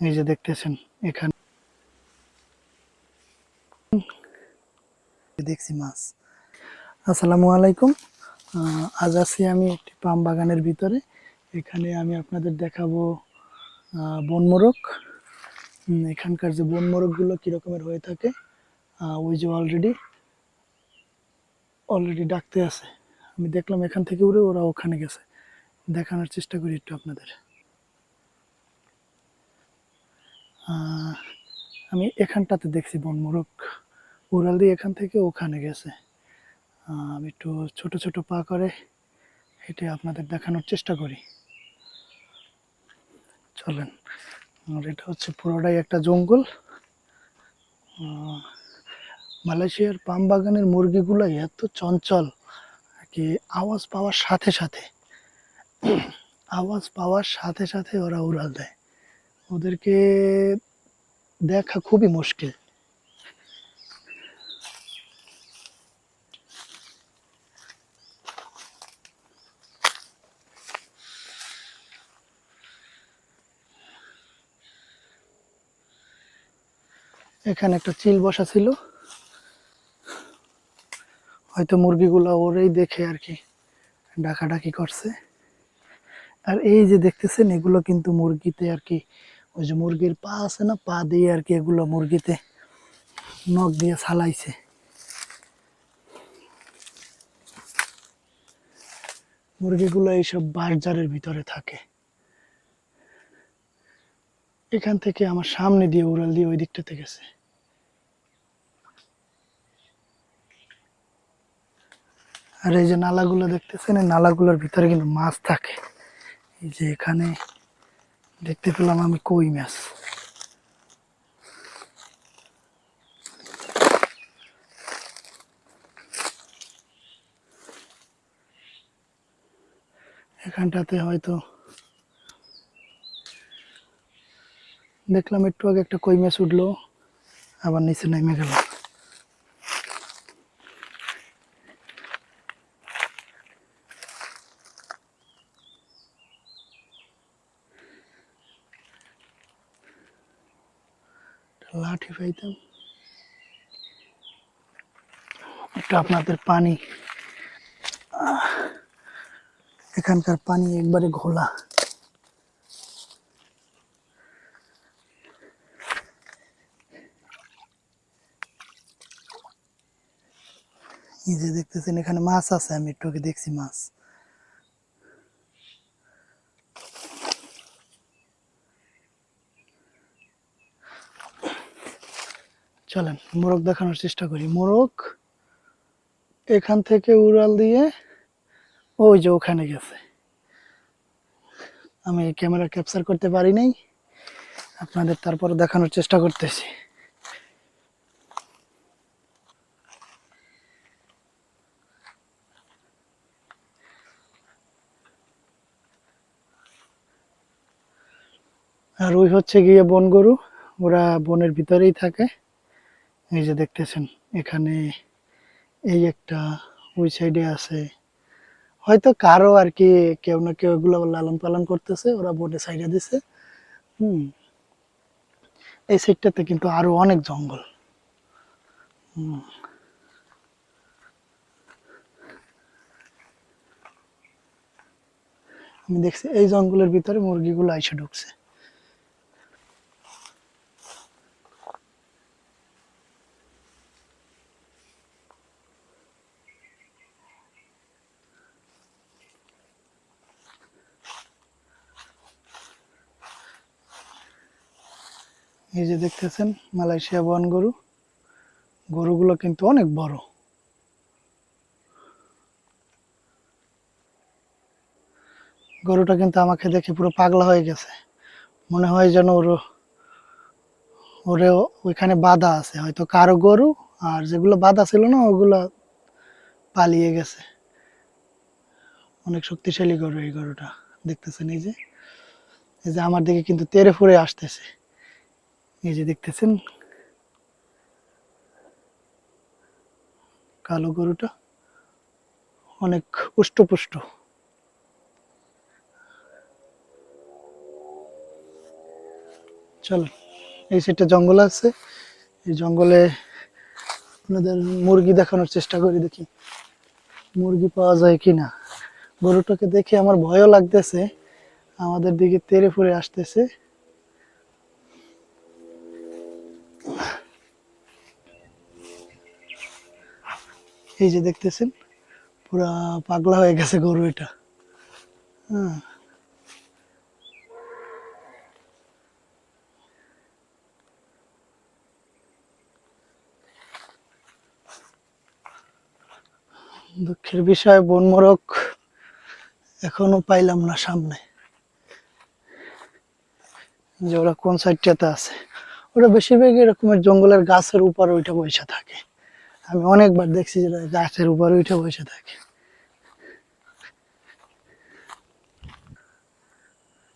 এই যে দেখতেছেন এখানে দেখছি মাছ। আসসালামু আলাইকুম। আজ আছি আমি একটি পাম বাগানের ভিতরে। এখানে আমি আপনাদের দেখাবো উম, এখানকার যে বনমোরগগুলো কী রকমের হয়ে থাকে ওই যে অলরেডি অলরেডি ডাকতে আছে। আমি দেখলাম এখান থেকে উড়ে ওরা ওখানে গেছে। দেখানোর চেষ্টা করি একটু আপনাদের। আমি এখানটাতে দেখছি বনমোরগ উড়াল দিয়ে এখান থেকে ওখানে গেছে। আমি একটু ছোট ছোট পা করে হেঁটে আপনাদের দেখানোর চেষ্টা করি। চলেন, আর এটা হচ্ছে পুরোটাই একটা জঙ্গল। মালয়েশিয়ার পাম বাগানের মুরগিগুলো এত চঞ্চল কি আওয়াজ পাওয়ার সাথে সাথে, আওয়াজ পাওয়ার সাথে সাথে ওরা উড়াল দেয়। ওদেরকে দেখা খুবই মুশকিল। এখানে একটা চিল বসা ছিল। হয়তো মুরগিগুলো ওরেই দেখে আর কি ডাকাডাকি করছে। আর এই যে দেখতেছেন, এগুলো কিন্তু মুরগিতে আর কি ওই যে মুরগির পা আছে না, পা দিয়ে আর কি এগুলো মুরগিতে নখ দিয়ে ছালাইছে। মুরগিগুলো এইসব বাঁশঝাড়ের ভিতরে থাকে। এখান থেকে আমার সামনে দিয়ে উড়াল দিয়ে ওই দিকটাতে গেছে। আর এই যে নালাগুলো দেখতেছেন, এই নালাগুলোর ভিতরে কিন্তু মাছ থাকে। এই যে এখানে দেখতে পেলাম আমি কই মাছ। এখানটাতে হয়তো দেখলাম একটু আগে একটা কই মাছ উঠল, আবার নিচে নেমে গেল একটা লাঠি পাইতাম একটু আপনাদের পানি আহ, এখানকার পানি একবারে ঘোলা এই যে দেখতেছেন এখানে মাছ আছে আমি একটু আগে দেখছি মাছ চলেন, মোরগ দেখানোর চেষ্টা করি। মোরগ এখান থেকে উড়াল দিয়ে ওই যে ওখানে গেছে। আমি ক্যামেরা ক্যাপচার করতে পারি নাই, আপনাদের তারপরে দেখানোর চেষ্টা করতেছি। আর ওই হচ্ছে গিয়ে বন গরু ওরা বনের ভিতরেই থাকে। এই যে দেখতেছেন, এখানে এই একটা ওই সাইডে আছে। হয়তো কারও আর কি কেউ না কেউ এগুলো লালন পালন করতেছে, ওরা বনে সাইডে দিছে। হুম, এই সাইডটাতে কিন্তু আরও অনেক জঙ্গল। হুম। আমি দেখছি এই জঙ্গলের ভিতরে মুরগিগুলো আইসে ঢুকছে। এই যে দেখতেছেন, মালয়েশিয়া বন গরু। গরুগুলো কিন্তু অনেক বড়। গরুটা কিন্তু আমাকে দেখে পুরো পাগলা হয়ে গেছে। মনে হয় যেন ওর, ওরে ওইখানে বাধা আছে। হয়তো কারও গরু, আর যেগুলো বাধা ছিল না, ওগুলো পালিয়ে গেছে। অনেক শক্তিশালী গরু এই গরুটা। দেখতেছেন এই যে এই যে আমার দিকে কিন্তু তেরে ফুরে আসতেছে। এই যে দেখতেছেন, কালো গরুটা অনেক পুষ্ট চলেন, এই সাইডটা জঙ্গল আছে। এই জঙ্গলে আপনাদের মুরগি দেখানোর চেষ্টা করি দেখি, মুরগি পাওয়া যায় কি না গরুটাকে দেখে আমার ভয়ও লাগতেছে, আমাদের দিকে তেড়ে ফুরে আসতেছে। এই যে দেখতেছেন, পুরা পাগলা হয়ে গেছে গরু এটা। হ্যাঁ। দুঃখের বিষয়, বন মোরক এখনও পাইলাম না সামনে। যে ওরা কোন সাইডটাতে আছে। ওরা বেশিরভাগ এরকমের জঙ্গলের গাছের উপর ওইটা বসে থাকে। আমি অনেকবার দেখছি যে গাছের উপর উঠে বসে থাকে।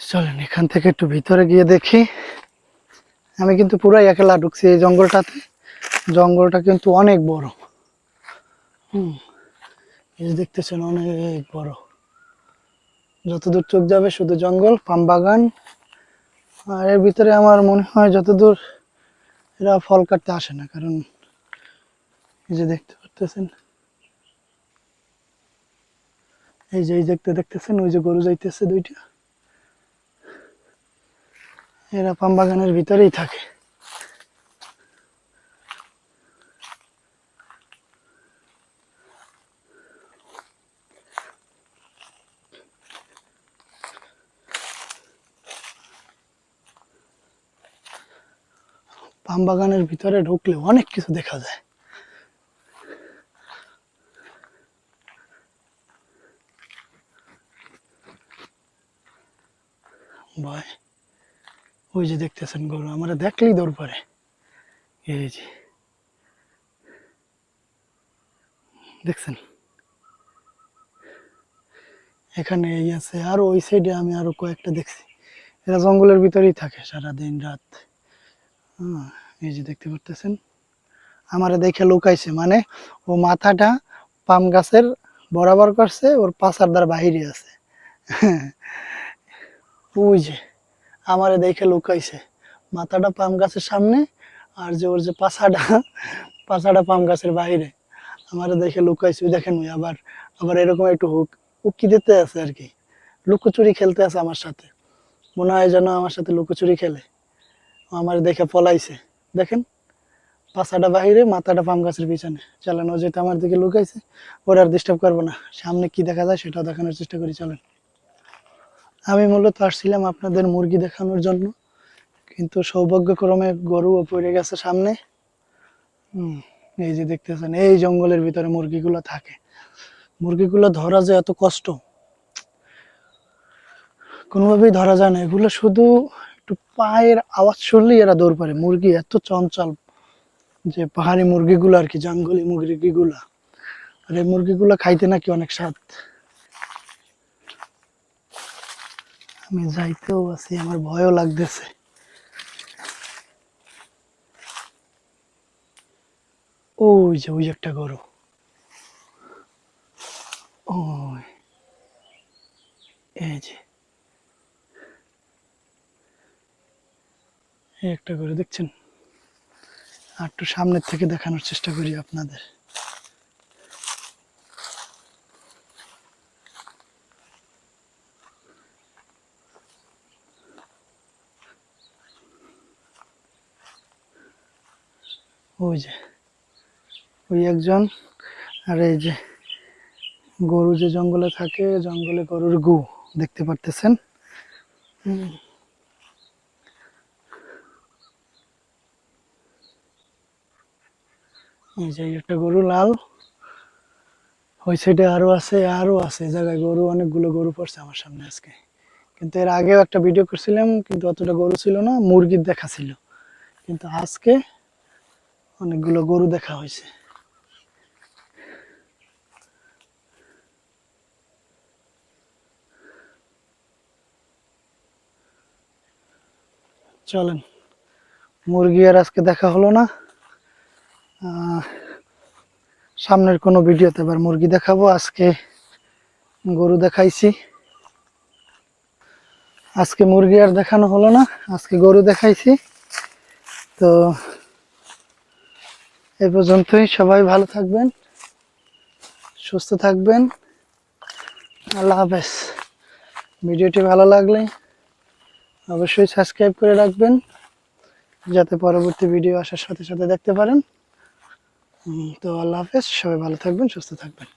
চলেন, এখান থেকে একটু ভিতরে গিয়ে দেখি। আমি কিন্তু পুরাই একলা ঢুকছি এই জঙ্গলটাতে। জঙ্গলটা কিন্তু অনেক বড়। হুম দেখতেছেন অনেক বড়। যতদূর চোখ যাবে শুধু জঙ্গল, পাম বাগান। আর এর ভিতরে আমার মনে হয় যতদূর এরা ফল কাটতে আসে না, কারণ এই যে দেখতে পারতেছেন? এই যে, এই দেখতে দেখতেছেন? ওই যে গরু যাইতেছে দুইটা। এরা পাম বাগানের ভিতরেই থাকে। পাম বাগানের ভিতরে ঢুকলে অনেক কিছু দেখা যায়। ওই যে দেখতেছেন গরু আমরা দেখলেই দৌড় পরে এই যে। দেখছেন? এখানে এই আছে আর ওই সাইডে আমি আরও কয়েকটা দেখছি। এরা জঙ্গলের ভিতরেই থাকে সারা দিন রাত। হ্যাঁ, এই যে দেখতে পারতেছেন? আমারে দেখে লুকাইছে মানে ও মাথাটা পাম গাছের বরাবর করছে ওর পাশার দ্বার বাহিরে আছে। ওই যে। আমারে দেখে লুকাইছে। মাথাটা পাম গাছের সামনে আর যে ওর যে পাছাটা পাছাটা পাম গাছের বাইরে। আমারে দেখে লুকাইছে। দেখেন ওই আবার আবার এরকম একটু হুক উকি দিতে আছে আর কি। লুকোচুরি খেলতে আছে আমার সাথে। মনে হয় যেন আমার সাথে লুকোচুরি খেলে। আমার দেখে পলাইছে। দেখেন, পাছাটা বাহিরে মাথাটা পাম গাছের পিছনে। চলেন, ও যেটা আমার দিকে লুকাইছে, ওর আর ডিস্টার্ব করব না। সামনে কি দেখা যায় সেটাও দেখানোর চেষ্টা করি, চলেন। আমি মূলত আসছিলাম আপনাদের মুরগি দেখানোর জন্য, কিন্তু সৌভাগ্যক্রমে গরুও পড়ে গেছে সামনে। এই যে দেখতেছেন, এই জঙ্গলের ভিতরে মুরগিগুলো থাকে। মুরগিগুলো ধরা যে এত কষ্ট, কোনোভাবেই ধরা যায় না। এগুলো শুধু একটু পায়ের আওয়াজ শুনলেই এরা দৌড় পারে। মুরগি এত চঞ্চল যে পাহাড়ি মুরগিগুলো আর কি, জঙ্গলি মুরগিগুলা। আর এই মুরগিগুলো খাইতে নাকি অনেক স্বাদ। আমি যাইতেও আছি, আমার ভয়ও লাগতেছে। ওই যে, ওই একটা গরু। ওই, এই যে। একটা গরু, দেখছেন? আর একটু সামনের থেকে দেখানোর চেষ্টা করি আপনাদের। ওই যে, ওই একজন, আর এই যে গরু যে জঙ্গলে থাকে, জঙ্গলে গরুর গু, দেখতে পারতেছেন? যে একটা গরু লাল, ওই সাইডে আরও আছে আরও আছে জায়গায় গরু, অনেকগুলো গরু পড়ছে আমার সামনে আজকে। কিন্তু এর আগেও একটা ভিডিও করছিলাম, কিন্তু অতটা গরু ছিল না, মুরগির দেখা ছিল। কিন্তু আজকে অনেকগুলো গরু দেখা হয়েছে। চলেন, মুরগি আর আজকে দেখা হলো না। সামনের কোনো ভিডিওতে এবার মুরগি দেখাবো। আজকে গরু দেখাইছি। আজকে মুরগি আর দেখানো হলো না, আজকে গরু দেখাইছি। তো এ পর্যন্তই। সবাই ভালো থাকবেন, সুস্থ থাকবেন। আল্লাহ হাফেজ। ভিডিওটি ভালো লাগলে অবশ্যই সাবস্ক্রাইব করে রাখবেন, যাতে পরবর্তী ভিডিও আসার সাথে সাথে দেখতে পারেন। তো আল্লাহ হাফেজ, সবাই ভালো থাকবেন, সুস্থ থাকবেন।